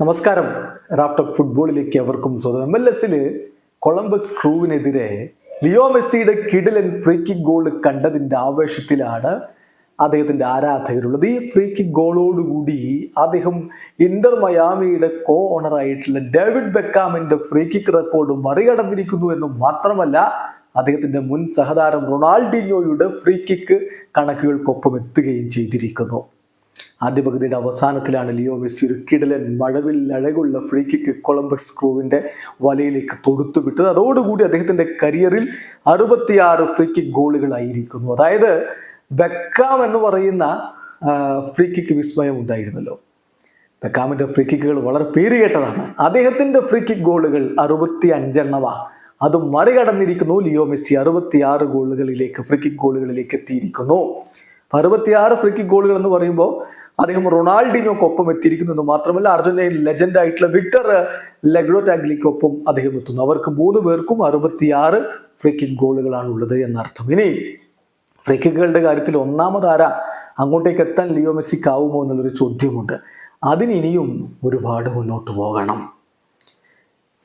നമസ്കാരം. റാഫ്റ്റോക്ക് ഫുട്ബോളിലേക്ക് എവർക്കും സ്വാഗതം. എം എൽ എസിൽ കൊളംബസ് ക്രൂവിനെതിരെ ലിയോ മെസ്സിയുടെ കിടിലൻ ഫ്രീ കിക്ക് ഗോൾ കണ്ടതിന്റെ ആവേശത്തിലാണ് അദ്ദേഹത്തിന്റെ ആരാധകരുള്ളത്. ഈ ഫ്രീ കിക്ക് ഗോളോടുകൂടി അദ്ദേഹം ഇന്റർ മയാമിയുടെ കോ ഓണറായിട്ടുള്ള ഡേവിഡ് ബെക്കാമിന്റെ ഫ്രീ കിക്ക് റെക്കോർഡ് മറികടന്നിരിക്കുന്നു എന്ന് മാത്രമല്ല അദ്ദേഹത്തിന്റെ മുൻ സഹതാരം റൊണാൾഡിനോയുടെ ഫ്രീ കിക്ക് കണക്കുകൾക്കൊപ്പം എത്തുകയും ചെയ്തിരിക്കുന്നു. ആദ്യ പകുതിയുടെ അവസാനത്തിലാണ് ലിയോ മെസ്സി ഒരു കിടലൻ മഴവിൽ അഴകുള്ള ഫ്രീ കിക്ക് കൊളംബസ് ക്രൂവിന്റെ വലയിലേക്ക് തൊടുത്തു വിട്ടത്. അതോടുകൂടി അദ്ദേഹത്തിന്റെ കരിയറിൽ അറുപത്തിയാറ് ഫ്രീ കിക്ക് ഗോളുകളായിരിക്കുന്നു. അതായത് ബെക്കാം എന്ന് പറയുന്ന ഫ്രീ കിക്ക് വിസ്മയം ഉണ്ടായിരുന്നല്ലോ. ബെക്കാമിന്റെ ഫ്രീ കിക്കുകൾ വളരെ പേരുകേട്ടതാണ് അദ്ദേഹത്തിന്റെ ഫ്രീ കിക്ക് ഗോളുകൾ അറുപത്തി അഞ്ചെണ്ണമാണ് അത് മറികടന്നിരിക്കുന്നു. ലിയോ മെസ്സി അറുപത്തിയാറ് ഗോളുകളിലേക്ക് ഫ്രീ കിക്ക് ഗോളുകളിലേക്ക് എത്തിയിരിക്കുന്നു. അറുപത്തിയാറ് ഫ്രിക്കി ഗോളുകൾ എന്ന് പറയുമ്പോൾ അദ്ദേഹം റൊണാൾഡിനോക്കൊപ്പം എത്തിയിരിക്കുന്നു എന്ന് മാത്രമല്ല അർജന്റീന ലെജൻഡ് ആയിട്ടുള്ള വിക്ടർ ലെഗ്രോടാഗ്ലിക്കൊപ്പം അദ്ദേഹം എത്തുന്നു. അവർക്ക് മൂന്ന് പേർക്കും അറുപത്തിയാറ് ഫ്രീ ഗോളുകളാണ് ഉള്ളത് എന്നർത്ഥം. ഇനി ഫ്രീ കിക്കുകളുടെ കാര്യത്തിൽ ഒന്നാമതാര അങ്ങോട്ടേക്ക് എത്താൻ ലിയോ മെസ്സിക്കാവുമോ എന്നുള്ളൊരു ചോദ്യമുണ്ട്. അതിന് ഇനിയും ഒരുപാട് മുന്നോട്ട് പോകണം.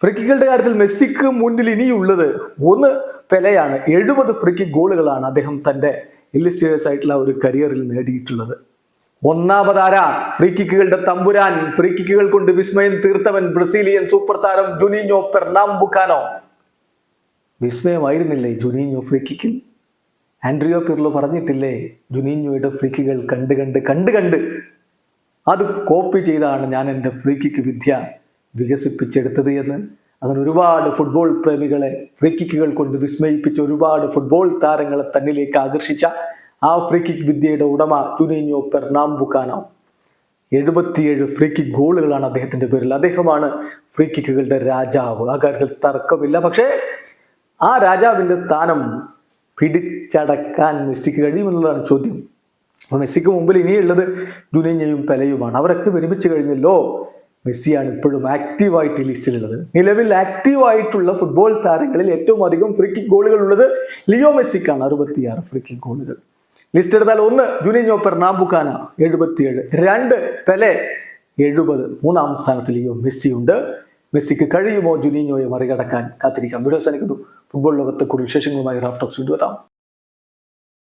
ഫ്രീ കിക്കുകളുടെ കാര്യത്തിൽ മെസ്സിക്ക് മുന്നിൽ ഇനിയുള്ളത് ഒന്ന് പെലയാണ്. എഴുപത് ഫ്രീ കിക്ക് ഗോളുകളാണ് അദ്ദേഹം തന്റെ ഇല്ലിസ്റ്റേഴ്സ് ആയിട്ടുള്ള ഒരു കരിയറിൽ നേടിയിട്ടുള്ളത്. ഒന്നാമതാര? ഫ്രീ കിക്കുകളുടെ തമ്പുരാൻ. ഫ്രീ കിക്കുകൾ കൊണ്ട് വിസ്മയം തീർത്തവൻ ബ്രസീലിയൻ സൂപ്പർ താരം ജുനീഞ്ഞോ പെർണാംബുക്കാനോ. വിസ്മയമായിരുന്നില്ലേ ജുനീഞ്ഞോ ഫ്രീക്കിക്കിൽ ആൻഡ്രിയോ പിർലോ പറഞ്ഞിട്ടില്ലേ ജുനീഞ്ഞോയുടെ ഫ്രീക്കുകൾ കണ്ട് കണ്ട് കണ്ട് കണ്ട്. അത് കോപ്പി ചെയ്താണ് ഞാൻ എന്റെ ഫ്രീക്കിക്ക് വിദ്യ വികസിപ്പിച്ചെടുത്തത് എന്ന്. അങ്ങനെ ഒരുപാട് ഫുട്ബോൾ പ്രേമികളെ ഫ്രീ കൊണ്ട് വിസ്മയിപ്പിച്ച ഒരുപാട് ഫുട്ബോൾ താരങ്ങളെ തന്നിലേക്ക് ആകർഷിച്ച ആ ഫ്രീ വിദ്യയുടെ ഉടമ ജുനീഞ്ഞോ പെർണാംബുക്കാനോ. എഴുപത്തിയേഴ് ഫ്രീ ഗോളുകളാണ് അദ്ദേഹത്തിന്റെ പേരിൽ. അദ്ദേഹമാണ് ഫ്രീ കിക്കുകളുടെ രാജാവ്. ആ കാര്യത്തിൽ തർക്കമില്ല. പക്ഷേ ആ രാജാവിന്റെ സ്ഥാനം പിടിച്ചടക്കാൻ മെസ്സിക്ക് കഴിയുമെന്നുള്ളതാണ് ചോദ്യം. മെസ്സിക്ക് മുമ്പിൽ ഇനിയുള്ളത് ജുനീഞ്ഞയും പെലയുമാണ്. അവരൊക്കെ വിരമിച്ചു കഴിഞ്ഞല്ലോ. മെസ്സിയാണ് ഇപ്പോഴും ആക്റ്റീവായിട്ട് ലിസ്റ്റിലുള്ളത് നിലവിൽ ആക്റ്റീവായിട്ടുള്ള ഫുട്ബോൾ താരങ്ങളിൽ ഏറ്റവും അധികം ഫ്രീ ഗോളുകൾ ഉള്ളത് ലിയോ മെസ്സിക്കാണ് അറുപത്തിയാറ് ഫ്രീ ഗോളുകൾ. ലിസ്റ്റ് എടുത്താൽ ഒന്ന് ജുനിഞ്ഞോ പെർണാബുക്കാന എഴുപത്തിയേഴ്. രണ്ട് പെലെ എഴുപത്. മൂന്നാം സ്ഥാനത്ത് ലിയോ മെസ്സി ഉണ്ട് മെസ്സിക്ക് കഴിയുമോ ജുനിഞ്ഞോയെ മറികടക്കാൻ കാത്തിരിക്കാം. വീഡിയോ സനിക്കുന്നു ഫുട്ബോൾ ലോകത്തെ കൂടുതൽ വിശേഷങ്ങളുമായി റാഫ്റ്റോക്സ് വീണ്ടും